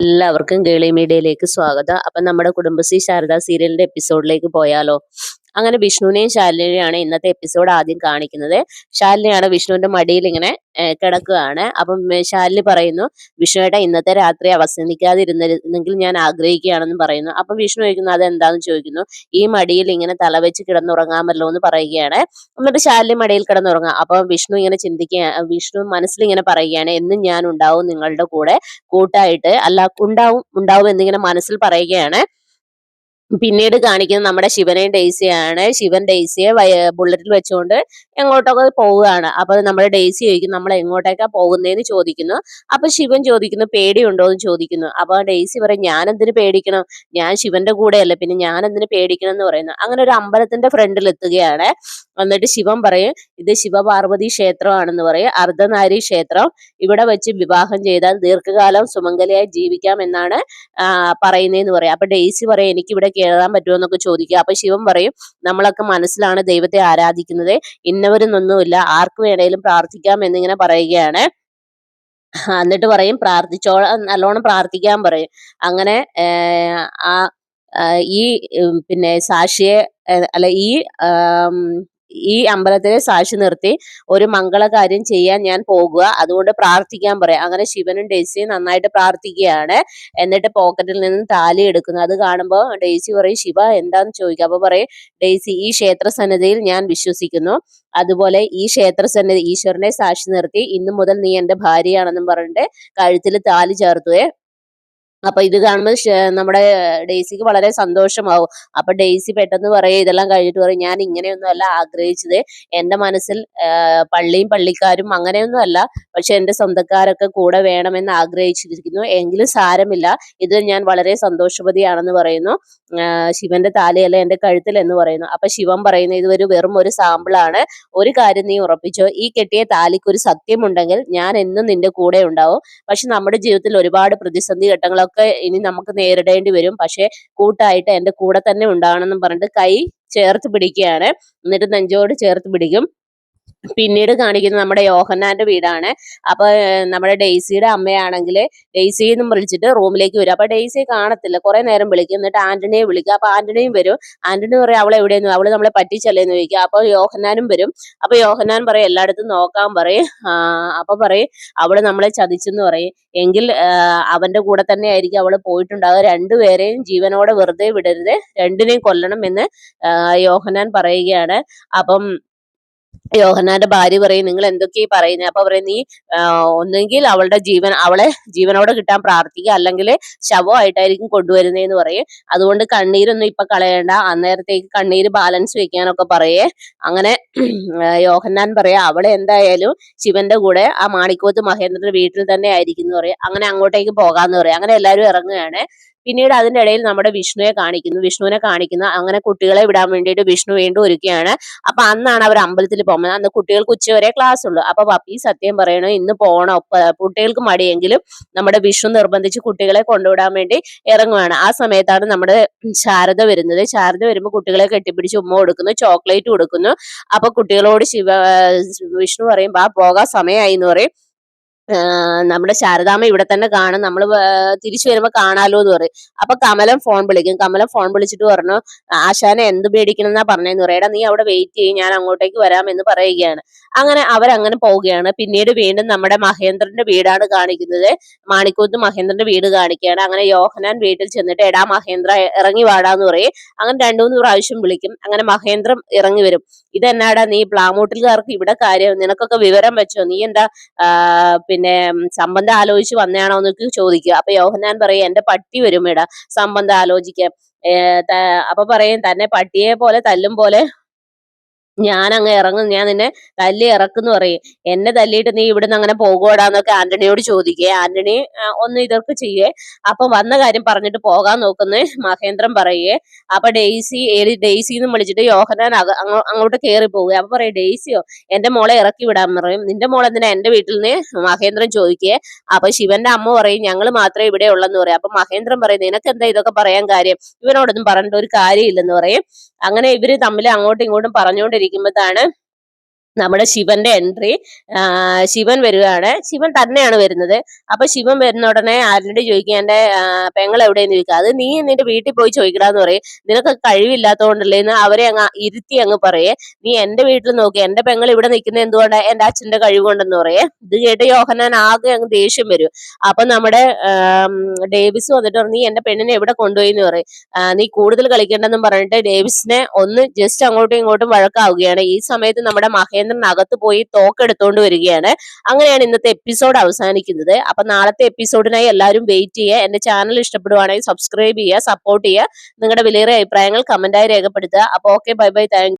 എല്ലാവർക്കും ഗേളി മീഡിയയിലേക്ക് സ്വാഗതം. അപ്പം നമ്മുടെ കുടുംബശ്രീ ശാരദ സീരിയലിന്റെ എപ്പിസോഡിലേക്ക് പോയാലോ? അങ്ങനെ വിഷ്ണുവിനെയും ശാലിനെയാണ് ഇന്നത്തെ എപ്പിസോഡ് ആദ്യം കാണിക്കുന്നത്. ശാലിനിയാണ് വിഷ്ണുവിന്റെ മടിയിൽ ഇങ്ങനെ കിടക്കുകയാണ്. അപ്പം ശാലിനി പറയുന്നു വിഷ്ണുവേട്ട ഇന്നത്തെ രാത്രി അവസാനിക്കാതിരുന്നിരുന്നെങ്കിൽ ഞാൻ ആഗ്രഹിക്കുകയാണെന്ന് പറയുന്നു. അപ്പം വിഷ്ണു ചോദിക്കുന്നു അതെന്താന്ന്? ചോദിക്കുന്നു ഈ മടിയിൽ ഇങ്ങനെ തലവെച്ച് കിടന്നുറങ്ങാമല്ലോ എന്ന് പറയുകയാണ്. എന്നിട്ട് ശാലിനി മടിയിൽ കിടന്നുറങ്ങാം അപ്പം വിഷ്ണു ഇങ്ങനെ ചിന്തിക്കുക വിഷ്ണു മനസ്സിൽ ഇങ്ങനെ പറയുകയാണ് എന്നും ഞാൻ ഉണ്ടാവും നിങ്ങളുടെ കൂടെ കൂട്ടായിട്ട് അല്ല ഉണ്ടാവും ഉണ്ടാവും എന്നിങ്ങനെ മനസ്സിൽ പറയുകയാണ്. പിന്നീട് കാണിക്കുന്നത് നമ്മുടെ ശിവനെയും ഡെയ്സിയാണ് ശിവൻ ഡെയ്സിയെ ബുള്ളറ്റിൽ വെച്ചുകൊണ്ട് എങ്ങോട്ടൊക്കെ പോവുകയാണ്. അപ്പൊ നമ്മുടെ ഡെയ്സി ചോദിക്കും നമ്മൾ എങ്ങോട്ടേക്കാ പോകുന്നതെന്ന് ചോദിക്കുന്നു. അപ്പൊ ശിവൻ ചോദിക്കുന്നു പേടിയുണ്ടോ? എന്ന് ചോദിക്കുന്നു. അപ്പൊ ഡെയ്സി പറയും ഞാൻ എന്തിനു പേടിക്കണം? ഞാൻ ശിവന്റെ കൂടെയല്ലേ. പിന്നെ ഞാൻ എന്തിനു പേടിക്കണം എന്ന് പറയുന്നു. അങ്ങനെ ഒരു അമ്പലത്തിന്റെ ഫ്രണ്ടിൽ എത്തുകയാണ് എന്നിട്ട് ശിവൻ പറയും ഇത് ശിവപാർവതി ക്ഷേത്രമാണെന്ന് പറയും. അർദ്ധനാരി ക്ഷേത്രം ഇവിടെ വെച്ച് വിവാഹം ചെയ്താൽ ദീർഘകാലം സുമംഗലിയായി ജീവിക്കാം എന്നാണ് പറയുന്നതെന്ന് പറയാം. അപ്പൊ ഡെയ്സി പറയും എനിക്ക് ഇവിടെ കയറാൻ പറ്റുമോ എന്നൊക്കെ ചോദിക്കുക അപ്പൊ ശിവൻ പറയും നമ്മളൊക്കെ മനസ്സിലാണ് ദൈവത്തെ ആരാധിക്കുന്നത്. ഇന്നവരെന്നൊന്നുമില്ല ആർക്ക് വേണേലും പ്രാർത്ഥിക്കാം എന്നിങ്ങനെ പറയുകയാണ്. എന്നിട്ട് പറയും പ്രാർത്ഥിച്ചോളാം നല്ലോണം പ്രാർത്ഥിക്കാൻ പറയും. അങ്ങനെ ആ ഈ പിന്നെ സാക്ഷിയെ അല്ല ഈ ഈ അമ്പലത്തിലെ സാക്ഷി നിർത്തി ഒരു മംഗളകാര്യം ചെയ്യാൻ ഞാൻ പോകുക. അതുകൊണ്ട് പ്രാർത്ഥിക്കാൻ പറയാം. അങ്ങനെ ശിവനും ഡേസിയും നന്നായിട്ട് പ്രാർത്ഥിക്കുകയാണ്. എന്നിട്ട് പോക്കറ്റിൽ നിന്ന് താലി എടുക്കുന്നു. അത് കാണുമ്പോൾ ഡേസി പറയും ശിവ എന്താന്ന് ചോദിക്കുക? അപ്പൊ പറയും ഡേസി ഈ ക്ഷേത്ര സന്നദ്ധയിൽ ഞാൻ വിശ്വസിക്കുന്നു. അതുപോലെ ഈ ക്ഷേത്ര സന്നിധി ഈശ്വരനെ സാക്ഷി നിർത്തി ഇന്നു മുതൽ നീ എന്റെ ഭാര്യയാണെന്നും പറഞ്ഞിട്ട് കഴുത്തിൽ താലി ചേർത്തുവേ. അപ്പൊ ഇത് കാണുമ്പോൾ നമ്മുടെ ഡെയ്സിക്ക് വളരെ സന്തോഷമാവും. അപ്പൊ ഡെയ്സി പെട്ടെന്ന് പറയും ഇതെല്ലാം കഴിഞ്ഞിട്ട് പറയും ഞാൻ ഇങ്ങനെയൊന്നും അല്ല ആഗ്രഹിച്ചത്. എന്റെ മനസ്സിൽ പള്ളിയും പള്ളിക്കാരും അങ്ങനെയൊന്നും അല്ല. പക്ഷെ എന്റെ സ്വന്തക്കാരൊക്കെ കൂടെ വേണമെന്ന് ആഗ്രഹിച്ചിരിക്കുന്നു. എങ്കിലും സാരമില്ല. ഇത് ഞാൻ വളരെ സന്തോഷവതിയാണെന്ന് പറയുന്നു. ശിവന്റെ താലിയല്ല എന്റെ കഴുത്തിൽ എന്ന് പറയുന്നു. അപ്പൊ ശിവൻ പറയുന്നു ഇത് ഒരു വെറും ഒരു സാമ്പിളാണ്. ഒരു കാര്യം നീ ഉറപ്പിച്ചോ. ഈ കെട്ടിയ താലിക്ക് ഒരു സത്യമുണ്ടെങ്കിൽ ഞാൻ എന്നും നിന്റെ കൂടെ ഉണ്ടാവും. പക്ഷെ നമ്മുടെ ജീവിതത്തിൽ ഒരുപാട് പ്രതിസന്ധി ഘട്ടങ്ങളൊക്കെ ഇനി നമുക്ക് നേരിടേണ്ടി വരും. പക്ഷെ കൂട്ടായിട്ട് എന്റെ കൂടെ തന്നെ ഉണ്ടാവണമെന്നും പറഞ്ഞിട്ട് കൈ ചേർത്ത് പിടിക്കുകയാണ്. എന്നിട്ട് നെഞ്ചോട് ചേർത്ത് പിടിക്കും. പിന്നീട് കാണിക്കുന്നത് നമ്മുടെ യോഹന്നാന്റെ വീടാണ്. അപ്പൊ നമ്മുടെ ഡെയ്സിയുടെ അമ്മയാണെങ്കിൽ ഡെയ്സി വിളിച്ചിട്ട് റൂമിലേക്ക് വരും. അപ്പൊ ഡെയ്സിയെ കാണത്തില്ല. കുറെ നേരം വിളിക്കും. എന്നിട്ട് ആന്റണിയെ വിളിക്കുക അപ്പൊ ആന്റണിയും വരും. ആന്റണി പറയും അവളെ എവിടെയെന്ന്? അവൾ നമ്മളെ പറ്റിച്ചല്ലേന്ന് ചോദിക്കുക അപ്പൊ യോഹന്നാനും വരും. അപ്പൊ യോഹന്നാൻ പറയും എല്ലായിടത്തും നോക്കാൻ പറയും. അപ്പൊ പറയും അവൾ നമ്മളെ ചതിച്ചെന്ന് പറയും. എങ്കിൽ അവന്റെ കൂടെ തന്നെ ആയിരിക്കും അവൾ പോയിട്ടുണ്ടാവുക രണ്ടുപേരെയും ജീവനോടെ വെറുതെ വിടരുത്. രണ്ടിനെയും കൊല്ലണം എന്ന് യോഹന്നാൻ പറയുകയാണ്. അപ്പം യോഹന്നാന്റെ ഭാര്യ പറയും നിങ്ങൾ എന്തൊക്കെയാ പറയുന്നത് അപ്പൊ പറയും നീ ഒന്നെങ്കിൽ അവളുടെ ജീവൻ അവളെ ജീവനോടെ കിട്ടാൻ പ്രാർത്ഥിക്കുക. അല്ലെങ്കിൽ ശവമായിട്ടായിരിക്കും കൊണ്ടുവരുന്നതെന്ന് പറയും. അതുകൊണ്ട് കണ്ണീരൊന്നും ഇപ്പൊ കളയേണ്ട. അന്നേരത്തേക്ക് കണ്ണീര് ബാലൻസ് വെക്കാനൊക്കെ പറയേ. അങ്ങനെ യോഹന്നാൻ പറയാ അവളെ എന്തായാലും ശിവന്റെ കൂടെ ആ മാണിക്കോത്ത് മഹേന്ദ്രന്റെ വീട്ടിൽ തന്നെ ആയിരിക്കും എന്ന് പറയും. അങ്ങനെ അങ്ങോട്ടേക്ക് പോകാന്ന് പറയും. അങ്ങനെ എല്ലാവരും ഇറങ്ങുകയാണ്. പിന്നീട് അതിന്റെ ഇടയിൽ നമ്മുടെ വിഷ്ണുവെ കാണിക്കുന്നു. വിഷ്ണുവിനെ കാണിക്കുന്നു അങ്ങനെ കുട്ടികളെ വിടാൻ വേണ്ടിയിട്ട് വിഷ്ണു വീണ്ടും ഒരുക്കുകയാണ്. അപ്പൊ അന്നാണ് അവർ അമ്പലത്തിൽ പോകുന്നത്. അന്ന് കുട്ടികൾക്ക് ഉച്ചവരെ ക്ലാസ് ഉള്ളു. അപ്പൊ പപ്പി സത്യം പറയണോ ഇന്ന് പോകണം കുട്ടികൾക്ക് മടിയെങ്കിലും നമ്മുടെ വിഷ്ണു നിർബന്ധിച്ച് കുട്ടികളെ കൊണ്ടുവിടാൻ വേണ്ടി ഇറങ്ങുവാണ്. ആ സമയത്താണ് നമ്മുടെ ശാരദ വരുന്നത്. ശാരദ വരുമ്പോൾ കുട്ടികളെ കെട്ടിപ്പിടിച്ച് ഉമ്മ കൊടുക്കുന്നു ചോക്ലേറ്റ് കൊടുക്കുന്നു. അപ്പൊ കുട്ടികളോട് ശിവ വിഷ്ണു പറയും ആ പോകാൻ സമയമായി എന്ന് പറയും. നമ്മുടെ ശാരദാമ്മ ഇവിടെ തന്നെ കാണും. നമ്മൾ തിരിച്ചു വരുമ്പോ കാണാലോ എന്ന് പറയും. അപ്പൊ കമലം ഫോൺ വിളിക്കും. കമലം ഫോൺ വിളിച്ചിട്ട് പറഞ്ഞു ആശാനെ എന്ത് പേടിക്കണം എന്നാ പറഞ്ഞെന്ന് പറയടാ നീ അവിടെ വെയിറ്റ് ചെയ്യും. ഞാൻ അങ്ങോട്ടേക്ക് വരാം എന്ന് പറയുകയാണ്. അങ്ങനെ അവരങ്ങനെ പോവുകയാണ്. പിന്നീട് വീണ്ടും നമ്മുടെ മഹേന്ദ്രന്റെ വീടാണ് കാണിക്കുന്നത്. മാണിക്കൂത്ത് മഹേന്ദ്രന്റെ വീട് കാണിക്കുകയാണ്. അങ്ങനെ യോഹനാൻ വീട്ടിൽ ചെന്നിട്ട് എടാ മഹേന്ദ്ര ഇറങ്ങി വാടാന്ന് പറയും. അങ്ങനെ രണ്ടു മൂന്ന് പ്രാവശ്യം വിളിക്കും. അങ്ങനെ മഹേന്ദ്രം ഇറങ്ങി വരും. ഇതെന്നാടാ നീ പ്ലാമൂട്ടിൽ കാർക്ക് ഇവിടെ കാര്യം? നിനക്കൊക്കെ വിവരം വെച്ചോ? നീ എന്താ പിന്നെ സംബന്ധം ആലോചിച്ച് വന്നതാണോ എന്നൊക്കെ ചോദിക്കുക. അപ്പൊ യോഹന്നാൻ പറയും എന്റെ പട്ടി വരും ഇടാ സംബന്ധം ആലോചിക്കാൻ. അപ്പൊ പറയും തന്നെ പട്ടിയെ പോലെ തല്ലും പോലെ ഞാൻ അങ്ങ് ഇറങ്ങും. ഞാൻ നിന്നെ തല്ലി ഇറക്കുന്നു പറയും. എന്നെ തല്ലിയിട്ട് നീ ഇവിടുന്ന് അങ്ങനെ പോകുവാടാന്നൊക്കെ ആന്റണിയോട് ചോദിക്കേ. ആന്റണി ഒന്ന് ഇതൊക്കെ ചെയ്യേ. അപ്പൊ വന്ന കാര്യം പറഞ്ഞിട്ട് പോകാൻ നോക്കുന്ന മഹേന്ദ്രൻ പറയേ. അപ്പൊ ഡെയ്സി ഡെയ്സി എന്ന് വിളിച്ചിട്ട് യോഹനാൻ അങ്ങോട്ട് കയറി പോവുക അപ്പൊ പറയും ഡെയ്സിയോ എന്റെ മോളെ ഇറക്കി വിടാൻ പറയും. നിന്റെ മോൾ എന്തിനാ എന്റെ വീട്ടിൽ നിന്ന് മഹേന്ദ്രൻ ചോദിക്കേ. അപ്പൊ ശിവന്റെ അമ്മ പറയും ഞങ്ങൾ മാത്രമേ ഇവിടെ ഉള്ളെന്ന് പറയും. അപ്പൊ മഹേന്ദ്രൻ പറയും നിനക്ക് എന്താ ഇതൊക്കെ പറയാൻ കാര്യം? ഇവനോടൊന്നും പറഞ്ഞിട്ട് ഒരു കാര്യമില്ലെന്ന് പറയും. അങ്ങനെ ഇവർ തമ്മിൽ അങ്ങോട്ടും ഇങ്ങോട്ടും പറഞ്ഞുകൊണ്ടിരിക്കുമ്പോഴാണ് നമ്മുടെ ശിവന്റെ എൻട്രി ശിവൻ വരികയാണ് ശിവൻ തന്നെയാണ് വരുന്നത്. അപ്പൊ ശിവൻ വരുന്ന ഉടനെ ആരുടെ ചോദിക്കുക എന്റെ പെങ്ങൾ എവിടെയെന്ന് ചോദിക്കുക അത് നീ നിന്റെ വീട്ടിൽ പോയി ചോദിക്കടാന്ന് പറയും. നിനക്ക് കഴിവില്ലാത്തതുകൊണ്ടല്ലേ എന്ന് അവരെ അങ്ങ് ഇരുത്തി അങ്ങ് പറയേ. നീ എന്റെ വീട്ടിൽ നോക്കി. എന്റെ പെങ്ങൾ ഇവിടെ നിൽക്കുന്നത് എന്തുകൊണ്ട്? എന്റെ അച്ഛന്റെ കഴിവ് കൊണ്ടെന്ന് പറയേ. ഇത് കേട്ട് യോഹനാൻ ആകെ അങ്ങ് ദേഷ്യം വരും. അപ്പൊ നമ്മുടെ ഡേവിസ് വന്നിട്ട് നീ എന്റെ പെണ്ണിനെ എവിടെ കൊണ്ടുപോയി? എന്ന് പറയും. നീ കൂടുതൽ കളിക്കണ്ടെന്നും പറഞ്ഞിട്ട് ഡേവിസിനെ ഒന്ന് ജസ്റ്റ് അങ്ങോട്ടും ഇങ്ങോട്ടും വഴക്കാവുകയാണ്. ഈ സമയത്ത് നമ്മുടെ മഹേന്ദ്രൻ അകത്ത് പോയി തോക്ക് തോക്കെടുത്തോണ്ട് വരികയാണ്. അങ്ങനെയാണ് ഇന്നത്തെ എപ്പിസോഡ് അവസാനിക്കുന്നത്. അപ്പൊ നാളത്തെ എപ്പിസോഡിനായി എല്ലാവരും വെയിറ്റ് ചെയ്യുക. എന്റെ ചാനൽ ഇഷ്ടപ്പെടുവാണെങ്കിൽ സബ്സ്ക്രൈബ് ചെയ്യുക സപ്പോർട്ട് ചെയ്യുക. നിങ്ങളുടെ വിലയേറിയ അഭിപ്രായങ്ങൾ കമന്റായി രേഖപ്പെടുത്തുക. അപ്പൊ ഓക്കെ ബൈ ബൈ താങ്ക്